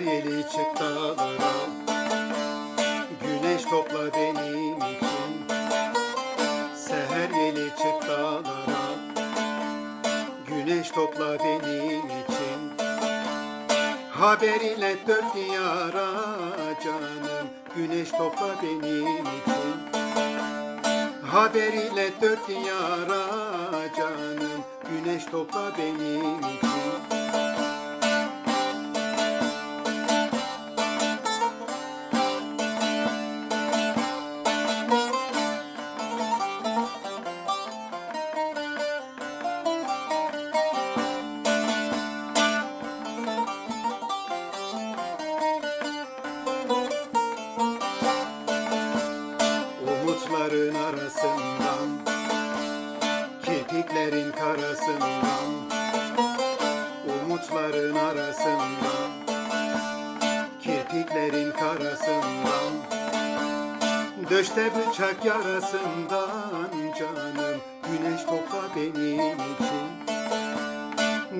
yeli çık dağlara. Güneş topla benim için. Seher yeli çık dağlara. Güneş topla benim için. Haber ile dört diyara canım. Güneş topla benim için. Haber ile dört diyara canım. Güneş topla benim için Umutların arasından Kirpiklerin karasından Umutların arasından Kirpiklerin karasından Döşte bıçak yarasından canım Güneş topla benim için.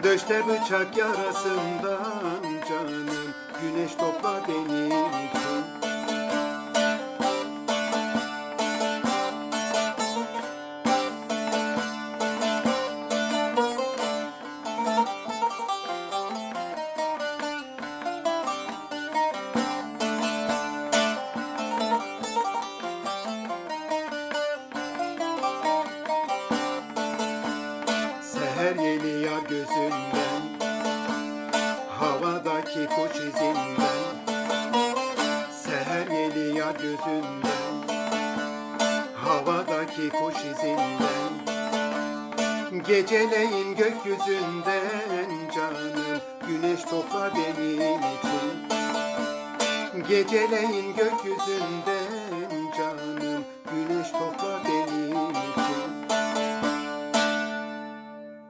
Döşte bıçak yarasından canım Güneş topla benim için Yar gözünden Havadaki kuş izinden. Seher yeli yar gözünden Havadaki kuş izinden. Geceleyin gökyüzünden canım Güneş topla benim için. Geceleyin gökyüzünden